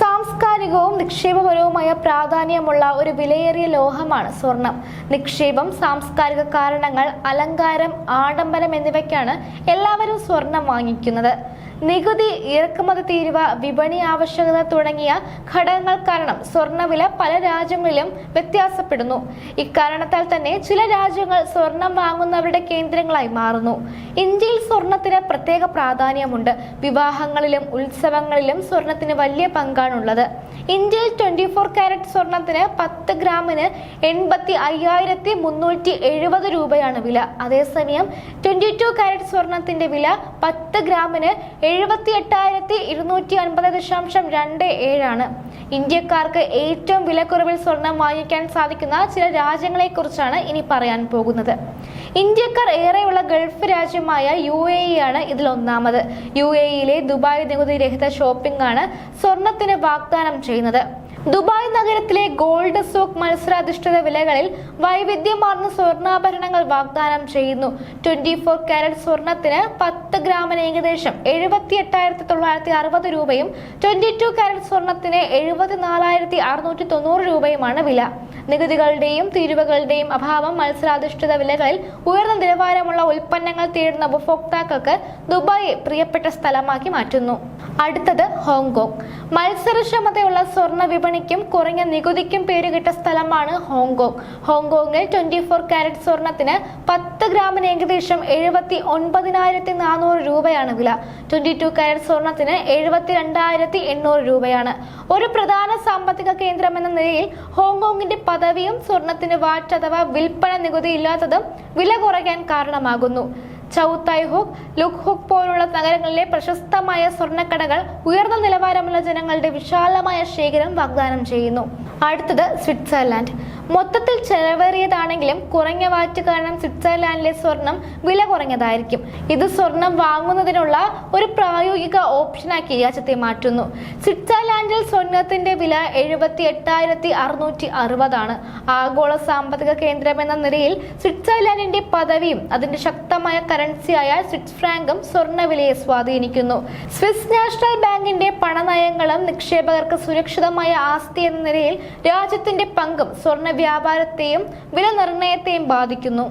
സാംസ്കാരികവും നിക്ഷേപപരവുമായ പ്രാധാന്യമുള്ള ഒരു വിലയേറിയ ലോഹമാണ് സ്വർണം. നിക്ഷേപം സാംസ്കാരിക കാരണങ്ങൾ അലങ്കാരം ആഡംബരം എന്നിവയ്ക്കാണ് എല്ലാവരും സ്വർണം വാങ്ങിക്കുന്നത്. നികുതി ഇറക്കുമതി തീരുവ വിപണി ആവശ്യകത തുടങ്ങിയ ഘടകങ്ങൾ കാരണം സ്വർണവില പല രാജ്യങ്ങളിലും വ്യത്യാസപ്പെടുന്നു. ഇക്കാരണത്താൽ തന്നെ ചില രാജ്യങ്ങൾ സ്വർണം വാങ്ങുന്നവരുടെ കേന്ദ്രങ്ങളായി മാറുന്നു. ഇന്ത്യയിൽ സ്വർണത്തിന് പ്രത്യേക പ്രാധാന്യമുണ്ട്. വിവാഹങ്ങളിലും ഉത്സവങ്ങളിലും സ്വർണത്തിന് വലിയ പങ്കാണുള്ളത്. ഇന്ത്യയിൽ ട്വന്റി ഫോർ കാരറ്റ് സ്വർണത്തിന് പത്ത് ഗ്രാമിന് എൺപത്തി അയ്യായിരത്തി മുന്നൂറ്റി എഴുപത് രൂപയാണ് വില. അതേസമയം ട്വന്റി ടു കാരറ്റ് സ്വർണത്തിന്റെ വില പത്ത് ഗ്രാമിന് എഴുപത്തി എട്ടായിരത്തി ഇരുന്നൂറ്റി അൻപത് ദശാംശം രണ്ട് ഏഴാണ്. ഇന്ത്യക്കാർക്ക് ഏറ്റവും വിലക്കുറവിൽ സ്വർണം വാങ്ങിക്കാൻ സാധിക്കുന്ന ചില രാജ്യങ്ങളെക്കുറിച്ചാണ് ഇനി പറയാൻ പോകുന്നത്. ഇന്ത്യക്കാർ ഏറെയുള്ള ഗൾഫ് രാജ്യമായ യു എ ഇ ആണ് ഇതിൽ ഒന്നാമത്. യു എ ഇയിലെ ദുബായ് നികുതി രഹിത ഷോപ്പിംഗ് ആണ് സ്വർണത്തിന് വാഗ്ദാനം ചെയ്യുന്നത്. ദുബായ് നഗരത്തിലെ ഗോൾഡ് സോക്ക് മത്സരാധിഷ്ഠിത വിലകളിൽ വൈവിധ്യമാർന്ന സ്വർണാഭരണങ്ങൾ വാഗ്ദാനം ചെയ്യുന്നു. ട്വന്റി ഫോർ കാരറ്റ് സ്വർണത്തിന് പത്ത് ഗ്രാമിന് ഏകദേശം എഴുപത്തി എട്ടായിരത്തി തൊള്ളായിരത്തി അറുപത് രൂപയും ട്വന്റി ടു കാരറ്റ് സ്വർണത്തിന് എഴുപത്തി നാലായിരത്തി അറുന്നൂറ്റി തൊണ്ണൂറ് രൂപയുമാണ് വില. നികുതികളുടെയും തീരുവകളുടെയും അഭാവം മത്സരാധിഷ്ഠിത വിലകളിൽ ഉയർന്ന നിലവാരമുള്ള ഉൽപ്പന്നങ്ങൾ തേടുന്ന ഉപഭോക്താക്കൾക്ക് ദുബായെ പ്രിയപ്പെട്ട സ്ഥലമാക്കി മാറ്റുന്നു. അടുത്തത് ഹോങ്കോങ്. മത്സരക്ഷമതയുള്ള സ്വർണ വിപണിക്കും കുറഞ്ഞ നികുതിക്കും പേരുകിട്ട സ്ഥലമാണ് ഹോങ്കോങ്. ഹോങ്കോങ്ങിൽ ട്വന്റി ഫോർ കാരറ്റ് സ്വർണത്തിന് പത്ത് ഗ്രാമിന് ഏകദേശം എഴുപത്തി ഒൻപതിനായിരത്തി നാനൂറ് രൂപയാണ് വില. ട്വന്റി ടു കാരറ്റ് സ്വർണത്തിന് എഴുപത്തി രണ്ടായിരത്തി എണ്ണൂറ് രൂപയാണ്. ഒരു പ്രധാന സാമ്പത്തിക കേന്ദ്രം എന്ന നിലയിൽ ഹോങ്കോങ്ങിന്റെ പദവിയും സ്വർണത്തിന് വാറ്റ് അഥവാ വിൽപ്പന നികുതി ഇല്ലാത്തതും വില കുറയ്ക്കാൻ കാരണമാകുന്നു. ചൗത്തായ് ഹുക് ലുക് ഹുക് പോലുള്ള നഗരങ്ങളിലെ പ്രശസ്തമായ സ്വർണക്കടകൾ ഉയർന്ന നിലവാരമുള്ള ജനങ്ങളുടെ വിശാലമായ ശേഖരം വാഗ്ദാനം ചെയ്യുന്നു. അടുത്തത് സ്വിറ്റ്സർലാൻഡ്. മൊത്തത്തിൽ ചെലവേറിയതാണെങ്കിലും കുറഞ്ഞ വാറ്റ് കാരണം സ്വിറ്റ്സർലാൻഡിലെ സ്വർണം വില കുറഞ്ഞതായിരിക്കും. ഇത് സ്വർണം വാങ്ങുന്നതിനുള്ള ഒരു പ്രായോഗിക ഓപ്ഷനാക്കി രാജ്യത്തെ മാറ്റുന്നു. സ്വിറ്റ്സർലാൻഡിൽ സ്വർണത്തിന്റെ വില എഴുപത്തി എട്ടായിരത്തി അറുന്നൂറ്റി അറുപതാണ് ആഗോള സാമ്പത്തിക കേന്ദ്രം എന്ന നിലയിൽ സ്വിറ്റ്സർലാൻഡിന്റെ പദവിയും അതിന്റെ ശക്തമായ കറൻസിയായ സ്വിസ് ഫ്രാങ്കും സ്വർണവിലയെ സ്വാധീനിക്കുന്നു. സ്വിസ് നാഷണൽ ബാങ്കിന്റെ പണനയങ്ങളും നിക്ഷേപകർക്ക് സുരക്ഷിതമായ ആസ്തി എന്ന നിലയിൽ രാജ്യത്തിന്റെ പങ്കും സ്വർണ വ്യാപാരത്തെയും വില നിർണയത്തെയും ബാധിക്കുന്നു.